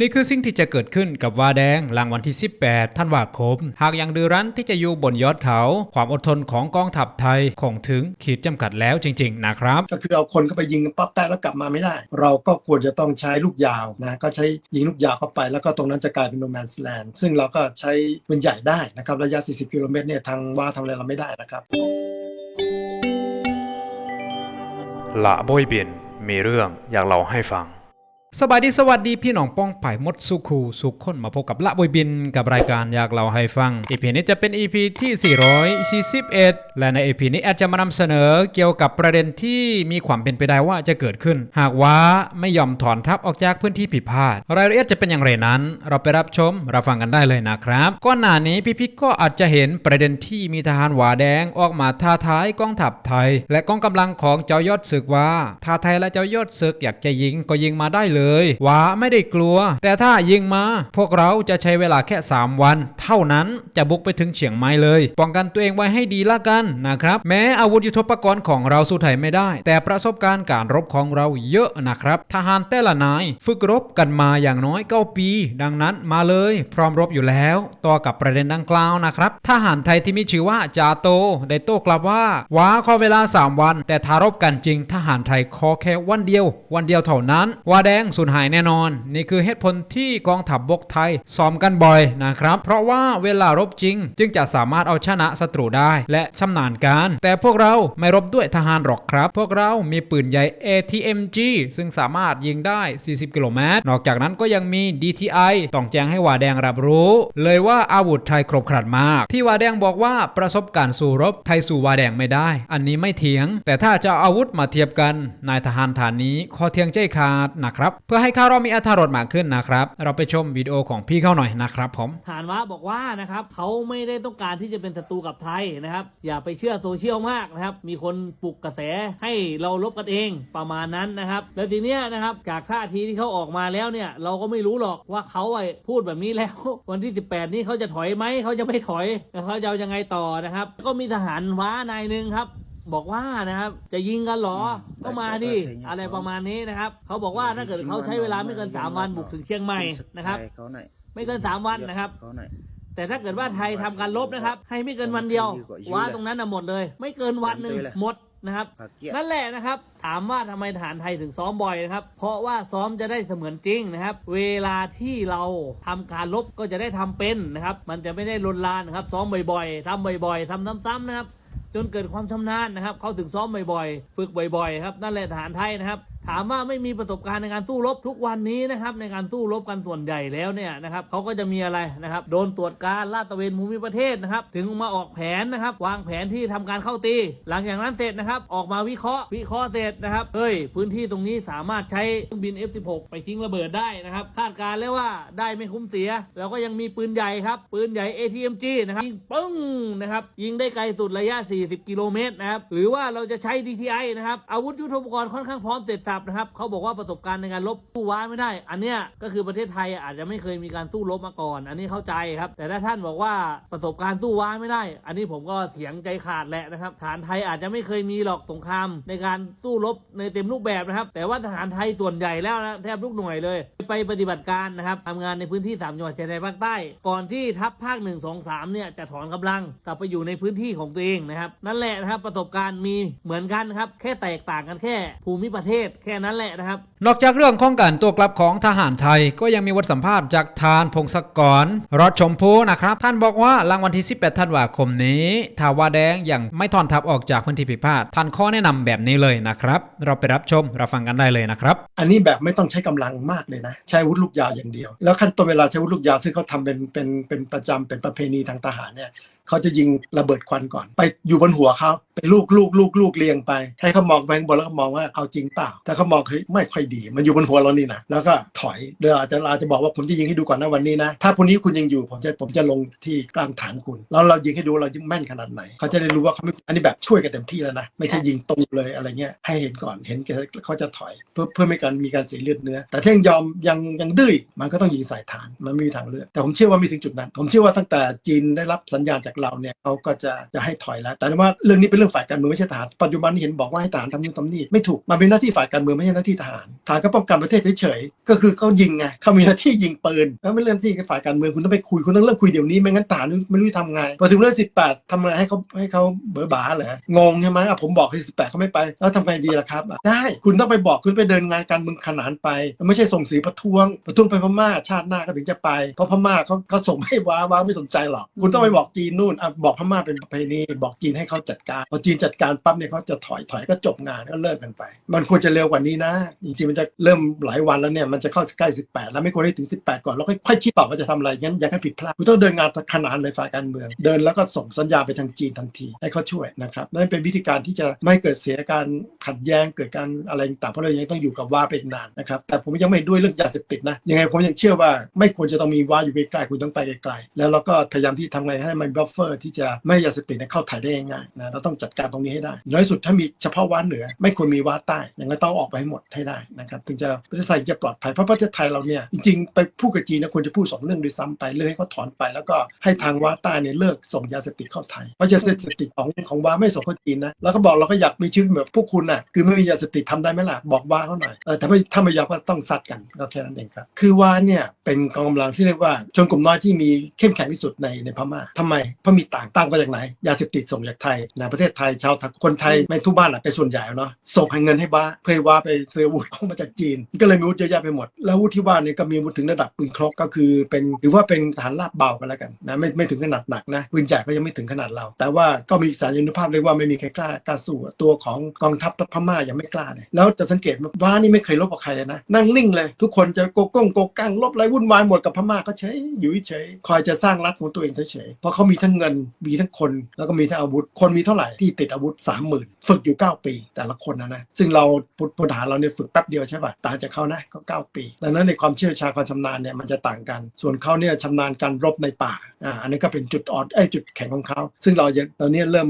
นี่คือสิ่งที่จะเกิดขึ้นกับวาแดงหลังวันที่ 18 ธันวาคม หากยังดื้อรั้นที่จะอยู่บนยอดเขา ความอดทนของกองทัพไทยคงถึงขีดจำกัดแล้วจริง ๆ นะครับ ก็คือเอาคนเข้าไปยิงปั๊บแป๊ะแล้วกลับมาไม่ได้ เราก็ควรจะต้องใช้ลูกยาวนะก็ใช้ยิงลูกยาวเข้าไป แล้วก็ตรงนั้นจะกลายเป็นโนแมนสแลนด์ซึ่งเราก็ใช้ปืนใหญ่ได้นะครับระยะ 40 กิโลเมตรเนี่ยทางว่าทำอะไรเราไม่ได้นะครับละโบยเบียนมีเรื่องอยากเล่าให้ฟัง สบายดีสวัสดีพี่น้องป้องป่มดสุขูสุขคนมาพบกับละบอยบินกับรายการอยากเล่าให้ฟัง EP นี้จะเป็น EP ที่ 441 และใน EP นี้แอดจะมานำเสนอเกี่ยวกับประเด็นที่มีความเป็นไปได้ว่าจะเกิดขึ้น หากว่าไม่ยอมถอนทัพออกจากพื้นที่ผิดพลาด รายละเอียดจะเป็นอย่างไรนั้น เราไปรับชมรับฟังกันได้เลยนะครับก่อนหน้านี้พี่พิกก็อาจจะเห็นประเด็นที่มีทหารหวาแดงออกมาท้าทายกองทัพไทย และกองกำลังของเจ้ายอดศึกว่าถ้าไทยและเจ้ายอดศึกอยากจะยิงก็ยิงมาได้เลยหวาไม่ได้กลัว แต่ถ้ายิงมา พวกเราจะใช้เวลาแค่ 3 วัน เท่านั้นจะบุกไปถึงเฉียงไม้เลย ป้องกันตัวเองไว้ให้ดีละกันนะครับ แม้อาวุธยุทโธปกรณ์ของเราสู้ไทยไม่ได้ แต่ประสบการณ์การรบของเราเยอะนะครับ ทหารแต่ละนาย ฝึกรบกันมาอย่างน้อย9ปี ดังนั้นมาเลย พร้อมรบอยู่แล้ว ต่อกับประเด็นดังกล่าวนะครับ ทหารไทยที่มีชื่อว่าจาโต ได้โต้กลับว่าว้าขอเวลา 3 วัน แต่ทารบกันจริงทหารไทยขอแค่วันเดียว วันเดียวเท่านั้น ว่าแดงสูญหายแน่นอน นี่คือเหตุผลที่กองทัพบบกไทยซ้อมกันบ่อยนะครับ เพราะว่าเวลารบจริง จึงจะสามารถเอาชนะศัตรูได้ และชำนาญการ แต่พวกเราไม่รบด้วยทหารหรอกครับ พวกเรามีปืนใหญ่ ATMG ซึ่งสามารถยิงได้ 40 กิโลเมตร นอกจากนั้นก็ยังมี DTI ต้องแจ้งให้วาแดงรับรู้ เลยว่าอาวุธไทยครบครันมาก ที่วาแดงบอกว่าประสบการณ์สู้รบไทยสู่วาแดงไม่ได้ อันนี้ไม่เถียง แต่ถ้าจะเอาอาวุธมาเทียบกัน นายทหารฐานนี้ขอเทียงใจขาดนะครับเพื่อให้ข่าวเรามีอรรถรสมากขึ้นนะครับ เราไปชมวิดีโอของพี่เขาหน่อยนะครับผมฐานว่าบอกว่านะครับเขาไม่ได้ต้องการที่จะเป็นศัตรูกับไทยนะครับ อย่าไปเชื่อโซเชียลมากนะครับ มีคนปลุกกระแสให้เราลบกันเองประมาณนั้นนะครับ แล้วทีเนี้ยนะครับจากท่าทีที่เขาออกมาแล้วเนี่ยเราก็ไม่รู้หรอกว่าเขาไอ้พูดแบบนี้แล้ว วันที่ 18 นี้เขาจะถอยไหมเขาจะไม่ถอยเขาจะเอายังไงต่อนะครับ ก็มีทหารว้านายหนึ่งครับ บอกว่านะครับ จะยิงกันเหรอก็มาดิอะไรประมาณนี้นะครับ เขาบอกว่าถ้าเกิดเขาใช้เวลาไม่เกินสามวันบุกถึงเชียงใหม่นะครับเขาหน่อยไม่เกินสามวันนะครับเขาหน่อยแต่ถ้าเกิดว่าไทยทำการลบนะครับ ให้ไม่เกินวันเดียวว้าตรงนั้นน่ะหมดเลย ไม่เกินวันหนึ่งหมดนะครับผักเกี้ยนั่นแหละนะครับ ถามว่าทำไมฐานไทยถึงซ้อมบ่อยนะครับ เพราะว่าซ้อมจะได้เสมือนจริงนะครับ เวลาที่เราทำการลบก็จะได้ทำเป็นนะครับ มันจะไม่ได้ลนลานนะครับ ซ้อมบ่อยๆทำบ่อย ๆทำซ้ำๆนะครับ จนเกิดความชำนาญนะครับ เขาถึงซ้อมบ่อยๆ ฝึกบ่อยๆครับนั่นแหละทหารไทยนะครับ ถามว่าไม่มีประสบการณ์ในการสู้รบทุกวันนี้นะครับ ในการสู้รบกันส่วนใหญ่แล้วเนี่ยนะครับเขาก็จะมีอะไรนะครับ โดนตรวจการลาดตระเวนภูมิประเทศนะครับ ถึงมาออกแผนนะครับ วางแผนที่ทำการเข้าตี หลังจากนั้นเสร็จนะครับ ออกมาวิเคราะห์วิเคราะห์เสร็จนะครับเฮ้ยพื้นที่ตรงนี้สามารถใช้เครื่องบิน F16 ไปทิ้งระเบิดได้นะครับคาดการณ์แล้วว่าได้ไม่คุ้มเสียแล้วก็ยังมีปืนใหญ่ครับปืนใหญ่ ATMG นะครับยิงปึ้งนะครับยิงได้ไกลสุดระยะ 40 กิโลเมตรนะครับหรือว่าเราจะใช้ DTI นะครับอาวุธยุทโธปกรณ์ค่อนข้างพร้อมเสร็จับนะครับเขาบอกว่าประสบการณ์ในการลบสู้ว้าไม่ได้ อันเนี้ยก็คือประเทศไทยอาจจะไม่เคยมีการสู้รบมาก่อน อันนี้เข้าใจครับ แต่ถ้าท่านบอกว่าประสบการณ์สู้ว้าไม่ได้ อันนี้ผมก็เถียงใจขาดแหละนะครับฐานไทยอาจจะไม่เคยมีหรอกสงครามในการสู้รบในเต็มรูปแบบนะครับ แต่ว่าทหารไทยส่วนใหญ่แล้วนะแทบทุกหน่วยเลย ไปปฏิบัติการนะครับทำงานในพื้นที่สามจังหวัดชายแดนภาคใต้ ก่อนที่ทัพภาคหนึ่งสองสามเนี่ยจะถอนกำลังกลับไปอยู่ในพื้นที่ของตัวเองนะครับ นั่นแหละนะครับประสบการณ์มีเหมือนกันครับแค่แตกต่างกันแค่ภูมิประเทศแค่นั้นแหละนะครับ นอกจากเรื่องของการตัวกลับของทหารไทย ก็ยังมีบทสัมภาษณ์จากทานพงศกรรอดชมพูนะครับ ท่านบอกว่าหลังวันที่ 18ธันวาคมนี้ถ้าวาแดงยังไม่ถอนทัพออกจากพื้นที่ผิดพลาดท่านข้อแนะนำแบบนี้เลยนะครับ เราไปรับชมรับฟังกันได้เลยนะครับ อันนี้แบบไม่ต้องใช้กำลังมากเลยนะ ใช้อาวุธลูกยาวอย่างเดียว แล้วขั้นตอนเวลาใช้อาวุธลูกยาวซึ่งเขาทำเป็นเป็นเป็นประจำเป็นประเพณีทางทหารเนี่ยเขาจะยิงระเบิดควันก่อน ไปอยู่บนหัวเขาไปลูกลูกลูกลูกเรียงไป ให้เขามองไปข้างบนแล้วก็มองว่าเอาจริงเปล่า แต่เขามองเฮ้ยไม่ค่อยดี มันอยู่บนหัวเรานี่นะแล้วก็ถอยเดี๋ยวอาจจะอาจจะบอกว่าผมจะยิงให้ดูก่อนนะวันนี้นะ ถ้าพรุ่งนี้คุณยังอยู่ผมจะผมจะลงที่กลางฐานคุณ แล้วเรายิงให้ดูเรายิงแม่นขนาดไหน เขาจะได้รู้ว่าเขาไม่อันนี้แบบช่วยกันเต็มที่แล้วนะไม่ใช่ยิงตรงเลยอะไรเงี้ยให้เห็นก่อนเห็นเขาจะถอย เพื่อเพื่อไม่การมีการเสียเลือดเนื้อ แต่ถ้ายังยอมยังยังดื้อมันก็ต้องยิงใส่ฐานมันไม่มีทางเลือกแต่ผมเชื่อว่ามีถึงจุดนั้น ผมเชื่อว่าตั้งแต่จีนได้รับสัญญาณจากเราเนี่ยเขาก็จะจะให้ถอยแล้ว แต่ว่าเรื่องนี้เป็นเรื่องฝ่ายการเมืองไม่ใช่ทหารปัจจุบันเห็นบอกว่าให้ทหารทำนู่นทำนี่ไม่ถูกมันเป็นหน้าที่ฝ่ายการเมืองไม่ใช่หน้าที่ทหารทหารก็ป้องกันประเทศเฉยๆก็คือเขายิงไงเขามีหน้าที่ยิงปืนแล้วไม่เรื่องที่ฝ่ายการเมืองคุณต้องไปคุยคุณต้องเริ่มคุยเดี๋ยวนี้ไม่งั้นทหารไม่รู้จะทำไงพอถึงเรื่อง18ทำอะไรให้เขาให้เขาเบอร์บาเหรองงใช่ไหมอะผมบอกให้18เขาไม่ไปแล้วทำไงดีล่ะครับอะได้คุณต้องไปบอกคุณไปเดินงานการเมืองขนานไป ไม่ใช่ส่งสีประท้วงประท้วงไปพม่าชาติหน้าก็ถึงจะไปเพราะพม่าเขาเขาส่งให้ว้าว้าไม่สนใจหรอกคุณต้องไปบอกจีนนูนอะบอกพม่าเป็นประเพณีบอกจีนให้เขาจัดการพอจีนจัดการปั๊บเนี่ยเขาจะถอยถอยก็จบงานก็เลิกกันไป มันควรจะเร็วกว่านี้นะจริงๆมันจะเริ่มหลายวันแล้วเนี่ยมันจะเข้าใกล้ 18 แล้วไม่ควรให้ถึง 18 ก่อนแล้วค่อยๆคิดต่อว่าจะทำอะไรงั้นอย่าให้ผิดพลาดคุณต้องเดินงานขนานเลยฝ่ายการเมือง เดินแล้วก็ส่งสัญญาไปทางจีนทันทีให้เขาช่วยนะครับนั่นเป็นวิธีการที่จะไม่เกิดเสียการขัดแย้งเกิดการอะไรต่างเพราะเรายังต้องอยู่กับว่าไปอีกนานนะครับแต่ผมยังไม่ด้วยเรื่องยาเสพติดนะยังไงผมยังเชื่อว่าไม่ควรจะต้องมีว่าอยู่ใกล้ๆคุณต้องไปไกลๆแล้วเราก็พยายามที่ทำไงให้มันบัฟเฟอร์ที่จะไม่ยาเสพติดเนี่ยเข้าถ่ายได้ง่ายๆนะเราต้องจัดการตรงนี้ให้ได้น้อยสุดถ้ามีเฉพาะว่าเหนือ ไม่ควรมีว่าใต้อย่างนั้นต้องอาออกไปให้หมดให้ได้นะครับถึงจะประเทศไทยจะปลอดภัยเพราะประเทศไทยเราเนี่ยจริงๆไปพูดกับจีนนยควรจะพูดสองเรื่องด้วยซ้ำไปเรื่องให้เขาถอนไป แล้วก็ให้ทางว่าใต้เนี่ยเลิกส่งยาเสพติดเข้าไทยเพราะยาเสพติดของของว่าไม่ส่งเข้าจีนนะแล้วก็บอกเราก็อยากมีชีวิตแบบพวกคุณน่ะคือไม่มียาเสพติดทำได้ไหมล่ะบอกว่าเขาหน่อยเออแต่ไม่ถ้าไม่ยอมก็ต้องซัดกันก็แค่นั้นเองครับคือว่าเนี่ยเป็นกองกำลังที่เรียกว่าชนกลุ่มน้อยที่มีเข้มแข็งที่สุดในในพม่าทำไมพราะมีต่างต่างมาจากไหน ยาเสพติดส่งจากไทยในประเทศไทยชาวคนไทยไม่ทุกบ้านแหละเป็นส่วนใหญ่เนาะส่งให้เงินให้บ้าเพื่อให้ว่าไปซื้ออาวุธเอามาจากจีน ก็เลยมีอาวุธเยอะแยะไปหมด แล้วอาวุธที่ว่าเนี่ยก็มีอาวุธถึงระดับปืนครกก็คือเป็นหรือว่าเป็นฐานลาบเบากันแล้วกันนะไม่ไม่ถึงขนาดหนักนะปืนใหญ่ก็ยังไม่ถึงขนาดเรา แต่ว่าก็มีสารยุทธภาพเรียกว่าไม่มีใครกล้ากล้าสู้อะตัวของกองทัพพม่ายังไม่กล้าเลยแล้วจะสังเกตว่านี่ไม่เคยลบกับใครเลยนะ นั่งนิ่งเลย ทุกคนจะโกก้งโกกังลบอะไรวุ่นวายหมดกับพม่าก็เฉยอยู่เฉยคอยจะสร้างรัฐของตัวเองเฉยๆเพราะเขามีทั้งเงินมีทั้งคน แล้วก็มีทั้งอาวุธ คนมีเท่าไหร่ที่ติดอาวุธ 30,000 ฝึกอยู่ 9 ปี แต่ละคนนะนะซึ่งเราพุทธพลทหารเราเนี่ยฝึกแป๊บเดียวใช่ป่ะต่างจากเขานะก็ 9 ปีดังนั้นในความเชี่ยวชาญความชำนาญเนี่ยมันจะต่างกัน ส่วนเขาเนี่ยชำนาญการรบในป่าอ่าอันนี้ก็เป็นจุดอ่อนไอ้จุดแข็งของเขาซึ่งเราเราเนี่ยเริ่ม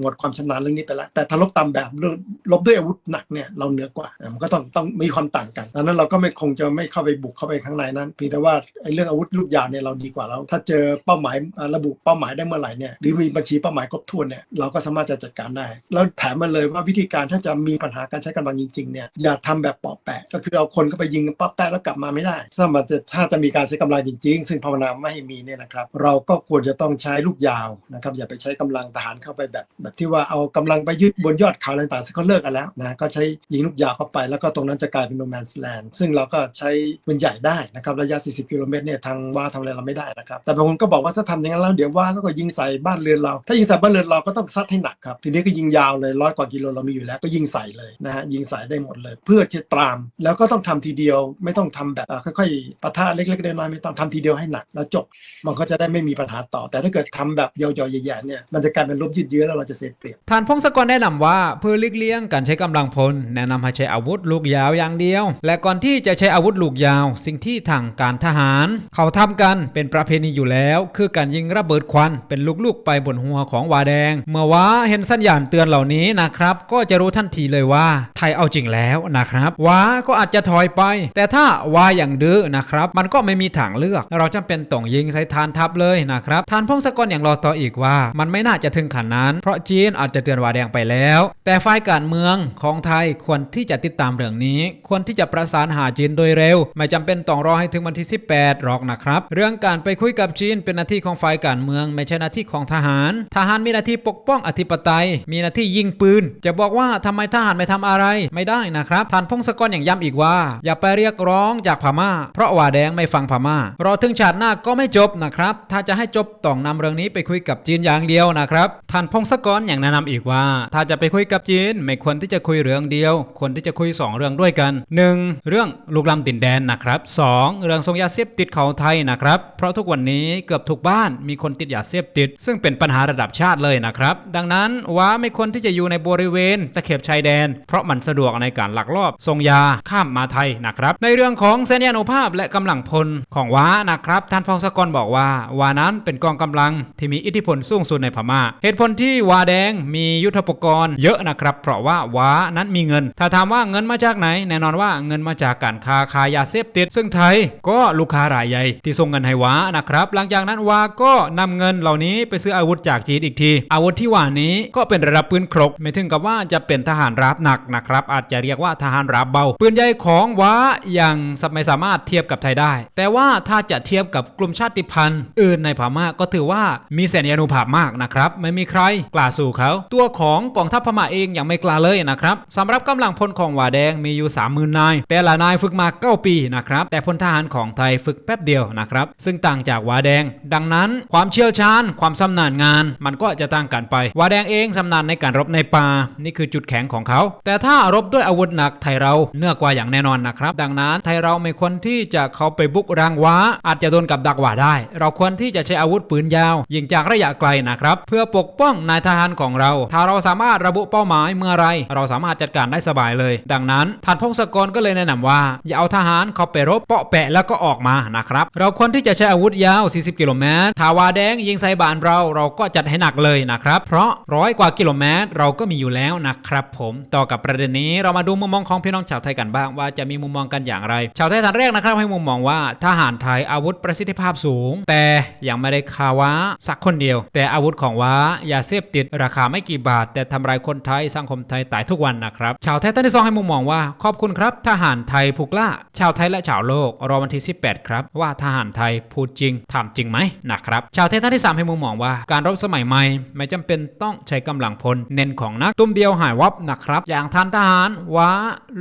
หมดความชำนาญเรื่องนี้ไปแล้วแต่ถ้ารบตามแบบเรื่องรบด้วยอาวุธหนักเนี่ยเราเหนือกว่ามันก็ต้องต้องมีความต่างกันดังนั้นเราก็ไม่คงจะไม่เข้าไปบุกเข้าไปข้างในนั้นเพียงแต่ว่าไอ้เรื่องอาวุธลูกยาวเนี่ยเราดีกว่าแล้วถ้าเจอเป้าหมายระบุเป้าหมายได้เมื่อไหร่เนี่ยหรือมีบัญชีเป้าหมายครบถ้วนเนี่ยเราก็สามารถจะจัดการได้ แล้วแถมมาเลยว่าวิธีการถ้าจะมีปัญหาการใช้กำลังจริงๆเนี่ยอย่าทำแบบปอกแปะ ก็คือเอาคนเข้าไปยิงป๊อปแปะแล้วกลับมาไม่ได้ถ้ามันจะถ้าจะมีการใช้กำลังจริง ๆ ซึ่งภาวนาไม่ให้มีเนี่ยนะครับ เราก็ควรจะต้องใช้ลูกยาวนะครับอย่าไปใช้กำลังทหารเข้าไปแบบ แบบที่ว่าเอากำลังไปยึดบนยอดเขาอะไรต่างๆซึ่งเขาเลิกกันแล้วนะก็ใช้ยิงลูกยาวเข้าไป แล้วก็ตรงนั้นจะกลายเป็นโนแมนสแลนด์ซึ่งเราก็ใช้ปืนใหญ่ได้นะครับระยะ 40 กิโลเมตรเนี่ยทางว่าทำอะไรเราไม่ได้นะครับแต่บางคนก็บอกว่าถ้าทำอย่างนั้นแล้วเดี๋ยวว่าก็ยิงใส่บ้านเรือนเรา ถ้ายิงใส่บ้านเรือนเราก็ต้องซัดให้หนักครับ ทีนี้ก็ยิงยาวเลยร้อยกว่ากิโลเรามีอยู่แล้วก็ยิงใส่เลยนะฮะยิงใส่ได้หมดเลย เพื่อจะตาม แล้วก็ต้องทำทีเดียวไม่ต้องทำแบบค่อยๆปะทะเล็กๆน้อยๆไม่ต้องทำทีเดียวให้หนัก แล้วจบมันก็จะได้ไม่มีปัญหาต่อ แต่ถ้าเกิดทำแบบยาวๆใหญ่ๆเนี่ยมันจะกลายเป็นรบยืดเยื้อแล้วเราจะเสียเปรียบทานพงศกรแนะนำว่าเพื่อหลีกเลี่ยงการใช้กำลังพล แนะนำให้ใช้อาวุธลูกยาวอย่างเดียว และก่อนที่จะใช้อาวุธลูกยาว สิ่งที่ทางการทหาร เขาทำกันเป็นประเพณีอยู่แล้ว คือการยิงระเบิดควันเป็นลูกๆไปบนหัวของวาแดง เมื่อว้าเห็นสัญญาณเตือนเหล่านี้นะครับ ก็จะรู้ทันทีเลยว่า ไทยเอาจริงแล้วนะครับว้าก็อาจจะถอยไป แต่ถ้าว้าอย่างดื้อนะครับ มันก็ไม่มีทางเลือก เราจำเป็นต้องยิงใส่ฐานทัพเลยนะครับทานพงศกรอย่างรอต่ออีกว่า มันไม่น่าจะถึงขนนั้น เพราะจีนอาจจะเตือนวาแดงไปแล้ว แต่ฝ่ายการเมืองของไทยควรที่จะติดตามเรื่องนี้ ควรที่จะประสานหาจีนโดยเร็ว ไม่จำเป็นต้องรอให้ถึงวันที่ 18หรอกนะครับ เรื่องการไปคุยกับจีนเป็นหน้าที่ของฝ่ายการเมืองไม่ใช่หน้าที่ของทหาร ทหารมีหน้าที่ปกป้องอธิปไตย มีหน้าที่ยิงปืน จะบอกว่าทำไมทหารไม่ทำอะไรไม่ได้นะครับท่านพงศกรอย่างย้ำอีกว่า อย่าไปเรียกร้องจากพม่า เพราะว่าแดงไม่ฟังพม่ารอถึงชาติหน้าก็ไม่จบนะครับ ถ้าจะให้จบต้องนำเรื่องนี้ไปคุยกับจีนอย่างเดียวนะครับท่านพงศกรอย่างแนะนำอีกว่า ถ้าจะไปคุยกับจีนไม่ควรที่จะคุยเรื่องเดียวควรที่จะคุยสองเรื่องด้วยกัน 1. เรื่องลูกลำตินแดนนะครับ 2. เรื่องส่งยาเสพติดเขาไทยนะครับ เพราะทุกวันนี้เกือบทุกบ้านมีคนติดยาเสพติด ซึ่งเป็นปัญหาระดับชาติเลยนะครับ ดังนั้นว้าไม่ควรที่จะอยู่ในบริเวณตะเข็บชายแดน เพราะมันสะดวกในการลักลอบส่งยาข้ามมาไทยนะครับ ในเรื่องของเสนานุภาพและกำลังพลของว้านะครับ ท่านพงศกรบอกว่าว้านั้นเป็นกองกำลังที่มีอิทธิพลสูงสุดในพม่า เหตุผลที่ว้าแดงมียุทธปกรณ์เยอะนะครับ เพราะว่าว้านั้นมีเงิน ถ้าถามว่าเงินมาจากไหน แน่นอนว่าเงินมาจากการค้าขายยาเสพติด ซึ่งไทยก็ลูกค้ารายใหญ่ที่ส่งเงินให้ว้านะครับ หลังจากนั้นว้าก็นำเงินเหล่านี้ไปซื้ออาวุธจากจีนอีกที อาวุธที่ว่านี้ก็เป็นระดับปืนครก ไม่ถึงกับว่าจะเป็นทหารราบหนักนะครับ อาจจะเรียกว่าทหารราบเบา ปืนใหญ่ของว้ายังไม่สามารถเทียบกับไทยได้ แต่ว่าถ้าจะเทียบกับกลุ่มชาติพันธุ์ อื่นในพม่าก็ถือว่ามีแสนยานุภาพมากนะครับ ไม่มีใครกล้าสู้เขา ตัวของกองทัพพม่าเองยังไม่กล้าเลยนะครับสำหรับกำลังพลของหวาแดงมีอยู่ 30,000นาย แต่ละนายฝึกมา9ปีนะครับ แต่พลทหารของไทยฝึกแป๊บเดียวนะครับ ซึ่งต่างจากหวาแดง ดังนั้นความเชี่ยวชาญความชำนาญงานมันก็จะต่างกันไปวาแดงเองชำนาญในการรบในป่านี่คือจุดแข็งของเขา แต่ถ้ารบด้วยอาวุธหนักไทยเราเหนือกว่าอย่างแน่นอนนะครับ ดังนั้นไทยเราไม่ควรที่จะเข้าไปบุกรังว้า อาจจะโดนกับดักหว่าได้ เราควรที่จะใช้อาวุธปืนยาว ยิงจากระยะไกลนะครับ เพื่อปกป้องนายทหารของเรา ถ้าเราสามารถระบุเป้าหมายเมื่อไรเราสามารถจัดการได้สบายเลย ดังนั้นท่านพงศกรก็เลยแนะนำว่า อย่าเอาทหารเข้าไปรบเปาะแปะแล้วก็ออกมานะครับ เราควรที่จะใช้อาวุธยาว 40 กิโลเมตรทาวาแดงยิงใส่บานเราเราก็จัดให้หนักเลยนะครับ เพราะร้อยกว่ากิโลเมตรเราก็มีอยู่แล้วนะครับผมต่อกับประเด็นนี้เรามาดูมุมมองของพี่น้องชาวไทยกันบ้างว่าจะมีมุมมองกันอย่างไร ชาวไทยท่านแรกนะครับให้มุมมองว่าทหารไทยอาวุธประสิทธิภาพสูง แต่ยังไม่ได้คาว้าสักคนเดียว แต่อาวุธของว้ายาเสพติดราคาไม่กี่บาท แต่ทำลายคนไทยสังคมไทยตายทุกวันนะครับชาวไทยท่านที่สองให้มุมมองว่าขอบคุณครับ ทหารไทยผูกล่า ชาวไทยและชาวโลกรอวันที่18 ครับ ว่าทหารไทยพูดจริงทำจริงไหมนะครับชาวไทยท่านที่สามให้มุมมองว่าการรบสมัยใหม่ ไม่จำเป็นต้องใช้กำลังพล เน้นของนักตุ้มเดียวหายวับนะครับ อย่างทานทหารว้า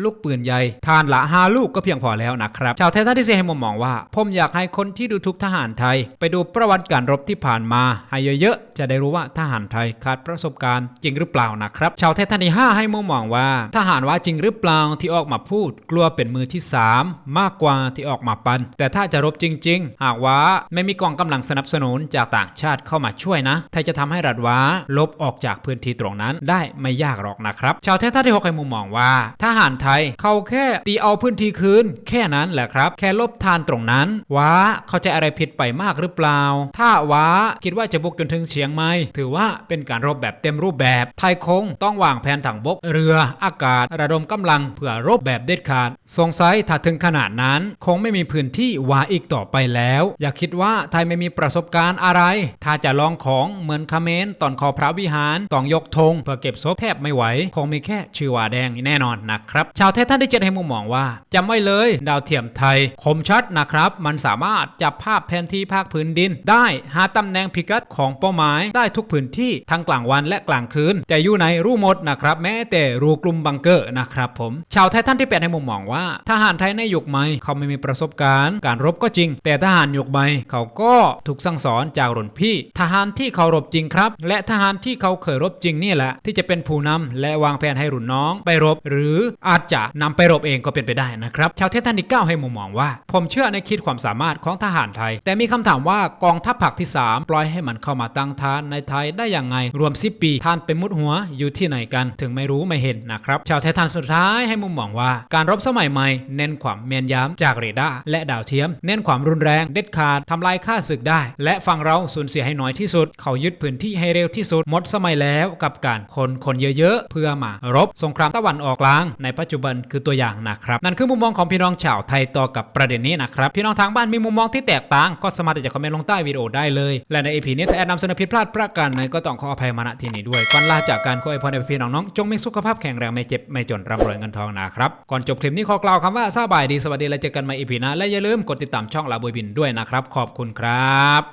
ลูกปืนใหญ่ทานละห้าลูกก็เพียงพอแล้วนะครับ ชาวไทยท่านที่สี่ให้มุมมองว่า ผมอยากให้คนที่ดูทุกทหารไทย ไปดูประวัติการรบที่ผ่านมาให้เยอะๆจะได้รู้ว่าทหารไทยขาดประสบการณ์จริงหรือเปล่านะครับ ชาวไทยท่านที่ห้าให้มุมมองว่า ทหารว่าจริงหรือเปล่าที่ออกมาพูด กลัวเป็นมือที่สามมากกว่าที่ออกมาปันแต่ถ้าจะรบจริง ๆ หากว่าไม่มีกองกำลังสนับสนุนจากต่างชาติเข้ามาช่วยนะไทยจะทำให้รัฐว้าลบออกจากพื้นที่ตรงนั้นได้ไม่ยากหรอกนะครับ ชาวไทยท่าที่หกให้มุมมองว่าทหารไทยเขาแค่ตีเอาพื้นที่คืน แค่นั้นแหละครับ แค่ลบทานตรงนั้น ว้าเข้าใจอะไรผิดไปมากหรือเปล่า ถ้าว้าคิดว่าจะบุกจนถึงเชียงใหม่ถือว่าเป็นการรบแบบเต็มรูปแบบ ไทยคงต้องวางแผนทางบก เรือ อากาศ ระดมกำลังเพื่อรบแบบเด็ดขาด สงสัยถ้าถึงขนาดนั้น คงไม่มีพื้นที่ว้าอีกต่อไปแล้ว อย่าคิดว่าไทยไม่มีประสบการณ์อะไรถ้าจะลองของเหมือนคาเมนตอนขอพระวิหารต้องยกธงเพื่อเก็บศพแทบไม่ไหว คงมีแค่ชื่อว่าแดงแน่นอนนะครับ ชาวไทยท่านที่เจ็ดให้มุมมองว่าจำไว้เลย ดาวเทียมไทย คมชัดนะครับ มันสามารถจับภาพแผนที่ภาคพื้นดิน ได้หาตำแหน่งพิกัดของเป้าหมายได้ทุกพื้นที่ทั้งกลางวันและกลางคืนจะอยู่ในรูหมดนะครับแม้แต่รูกลุ่มบังเกอร์นะครับผม ชาวไทยท่านที่แปดให้มุมมองว่า ทหารไทยในยุคใหม่เขาไม่มีประสบการณ์ การรบก็จริง แต่ทหารยุคใหม่เขาก็ถูกสั่งสอนจากรุ่นพี่ทหารที่เขารบจริงครับ และทหารที่เขาเคยรบจริงนี่แหละ ที่จะเป็นผู้นำและวางแผนให้รุ่นน้อง ไปรบ หรืออาจจะนำไปรบเองก็เป็นไปได้นะครับ ชาวเทศท่านที่เก้าให้มุมมองว่า ผมเชื่อในคิดความสามารถของทหารไทย แต่มีคำถามว่ากองทัพภาคที่ 3 ปล่อยให้มันเข้ามาตั้งฐานในไทยได้อย่างไง รวม10ปีท่านไปมุดหัวอยู่ที่ไหนกัน ถึงไม่รู้ไม่เห็นนะครับชาวไททานสุดท้ายให้มุมมองว่า การรบสมัยใหม่ เน้นความแม่นยำจากเรดาร์และดาวเทียม เน้นความรุนแรงเด็ดขาดทำลายค่าศึกได้ และฝั่งเราสูญเสียให้น้อยที่สุด เขายึดพื้นที่ให้เร็วที่สุดหมดสมัยแล้วกับการคนคนเยอะๆ เพื่อมารบสงครามตะวันออกกลาง ในปัจจุบันคือตัวอย่างนะครับ นั่นคือมุมมองของพี่น้องชาวไทยต่อกับประเด็นนี้นะครับ พี่น้องทางบ้านมีมุมมองที่แตกต่าง ก็สามารถจะคอมเมนต์ลงใต้วิดีโอได้เลย และในเอพีนี้ถ้าแอดนำเสนอผิดพลาดประการใดก็ต้องขออภัยมาณที่นี้ด้วยก่อนลาจากการขออวยพรให้พี่น้องๆจงมีสุขภาพแข็งแรงไม่เจ็บไม่จนร่ำรวยเงินทองนะครับก่อนจบคลิปนี้ขอกล่าวคำว่าสบายดีสวัสดีและเจอกันใหม่อีพีหน้าและอย่าลืมกดติดตามช่องลาบวยบินด้วยนะครับ ขอบคุณครับ